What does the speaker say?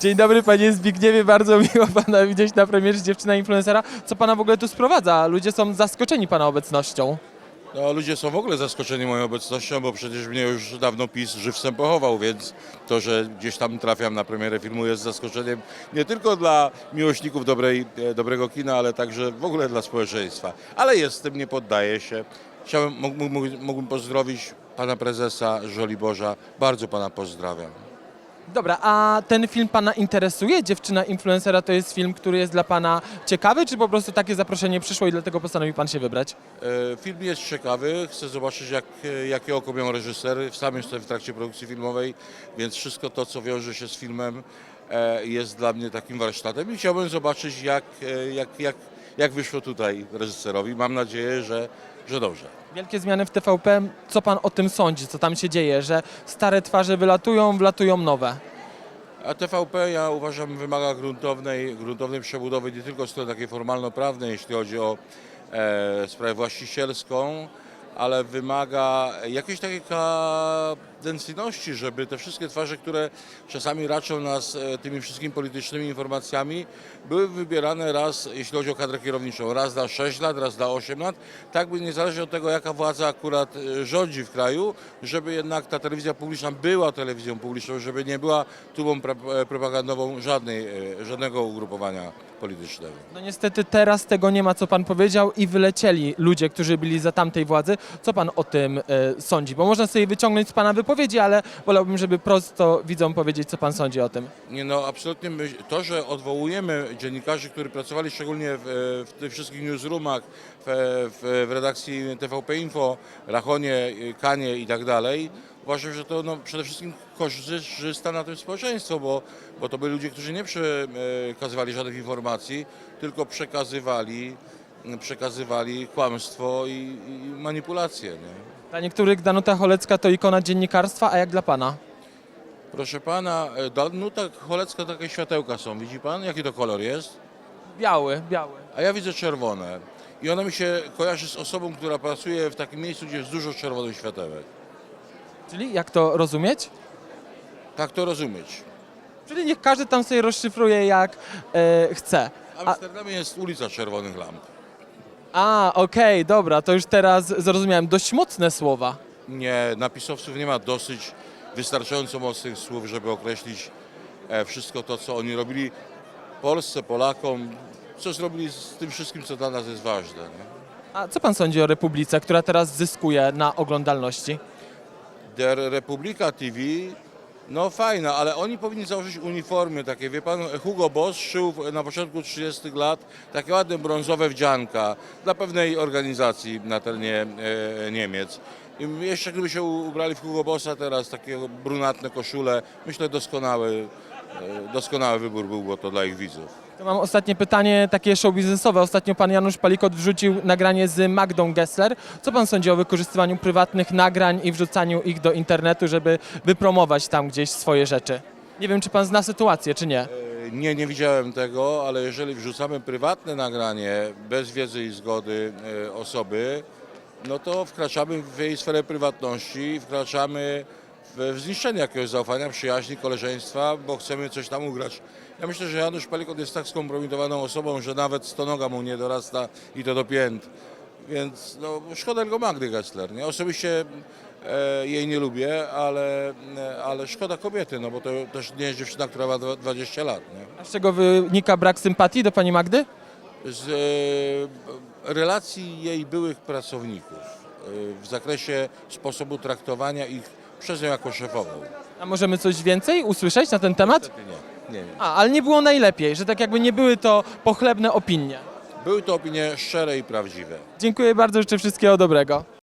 Dzień dobry panie Zbigniewie, bardzo miło pana widzieć na premierze Dziewczyna Influencera. Co pana w ogóle tu sprowadza? Ludzie są zaskoczeni pana obecnością. No, ludzie są w ogóle zaskoczeni moją obecnością, bo przecież mnie już dawno PiS żywcem pochował, więc to, że gdzieś tam trafiam na premierę filmu jest zaskoczeniem nie tylko dla miłośników dobrej, e, dobrego kina, ale także w ogóle dla społeczeństwa. Ale jestem, nie poddaję się. Mógł- mógłbym pozdrowić pana prezesa Żoliborza. Bardzo pana pozdrawiam. Dobra, a ten film pana interesuje? Dziewczyna Influencera to jest film, który jest dla pana ciekawy, czy po prostu takie zaproszenie przyszło i dlatego postanowił pan się wybrać? E, Film jest ciekawy, chcę zobaczyć jak, jakie oko miał reżyser. Sam jestem w trakcie produkcji filmowej, więc wszystko to, co wiąże się z filmem e, jest dla mnie takim warsztatem i chciałbym zobaczyć jak, e, jak, jak, jak wyszło tutaj reżyserowi. Mam nadzieję, że, że dobrze. Wielkie zmiany w TVP, co pan o tym sądzi? Co tam się dzieje? Że stare twarze wylatują, wlatują nowe. A TVP ja uważam wymaga gruntownej, gruntownej przebudowy nie tylko strony takiej formalno-prawnej, jeśli chodzi o e, sprawę właścicielską, ale wymaga jakiejś takiej kadencyjności, żeby te wszystkie twarze, które czasami raczą nas e, tymi wszystkimi politycznymi informacjami, były wybierane raz, jeśli chodzi o kadrę kierowniczą, raz na 6 lat, raz na 8 lat, tak by niezależnie od tego, jaka władza akurat e, rządzi w kraju, żeby jednak ta telewizja publiczna była telewizją publiczną, żeby nie była tubą e, propagandową żadnej, żadnego ugrupowania politycznego. No niestety teraz tego nie ma, co pan powiedział i wylecieli ludzie, którzy byli za tamtej władzy. Co pan o tym e, sądzi? Bo można sobie wyciągnąć z pana wypowiedzi, ale wolałbym, żeby prosto widzom powiedzieć, co pan sądzi o tym. Nie no, absolutnie my, to, że odwołujemy dziennikarzy, którzy pracowali szczególnie w, e, w tych wszystkich newsroomach, w, w, w redakcji TVP Info, Rachonie, Kanie i tak dalej, uważam, że to no, przede wszystkim korzysta na tym społeczeństwo, bo, bo to byli ludzie, którzy nie przekazywali żadnych informacji, tylko przekazywali, przekazywali kłamstwo i, i manipulacje. Nie? Dla niektórych Danuta Cholecka to ikona dziennikarstwa, a jak dla pana? Proszę pana, e, Danuta Cholecka takie światełka są, widzi pan? Jaki to kolor jest? Biały, biały. A ja widzę czerwone. I ona mi się kojarzy z osobą, która pracuje w takim miejscu, gdzie jest dużo czerwonych światełek. Czyli jak to rozumieć? Tak to rozumieć. Czyli niech każdy tam sobie rozszyfruje jak e, chce. W Amsterdamie jest ulica czerwonych lamp. A, okej, dobra, to już teraz zrozumiałem. Dość mocne słowa. Nie, napisowców nie ma dosyć wystarczająco mocnych słów, żeby określić e, wszystko to, co oni robili Polsce, Polakom, co zrobili z tym wszystkim, co dla nas jest ważne. Nie? A co pan sądzi o Republice, która teraz zyskuje na oglądalności? Der Republika TV, no fajna, ale oni powinni założyć uniformy takie, wie pan, Hugo Boss szył na początku 30 lat takie ładne brązowe wdzianka dla pewnej organizacji na terenie e, Niemiec. I jeszcze gdyby się ubrali w Hugo Bossa teraz, takie brunatne koszule, myślę doskonały, e, doskonały wybór byłby to dla ich widzów. To mam ostatnie pytanie, takie show biznesowe. Ostatnio pan Janusz Palikot wrzucił nagranie z Magdą Gessler. Co pan sądzi o wykorzystywaniu prywatnych nagrań i wrzucaniu ich do internetu, żeby wypromować tam gdzieś swoje rzeczy? Nie wiem, czy pan zna sytuację, czy nie. E, Nie, nie widziałem tego, ale jeżeli wrzucamy prywatne nagranie bez wiedzy i zgody e, osoby, no to wkraczamy w jej sferę prywatności, wkraczamy w zniszczenie jakiegoś zaufania, przyjaźni, koleżeństwa, bo chcemy coś tam ugrać. Ja myślę, że Janusz Palikot jest tak skompromitowaną osobą, że nawet stonoga mu nie dorasta i to do pięt. Więc no, szkoda tylko Magdy Gessler. Nie? Osobiście e, jej nie lubię, ale, e, ale szkoda kobiety, no bo to też nie jest dziewczyna, która ma dwa- 20 lat. Nie? A z czego wynika brak sympatii do pani Magdy? Z e, relacji jej byłych pracowników e, w zakresie sposobu traktowania ich przez nią jako szefową. A możemy coś więcej usłyszeć na ten temat? Niestety nie, nie, nie. A, ale nie było najlepiej, że tak jakby nie były to pochlebne opinie. Były to opinie szczere i prawdziwe. Dziękuję bardzo, życzę wszystkiego dobrego.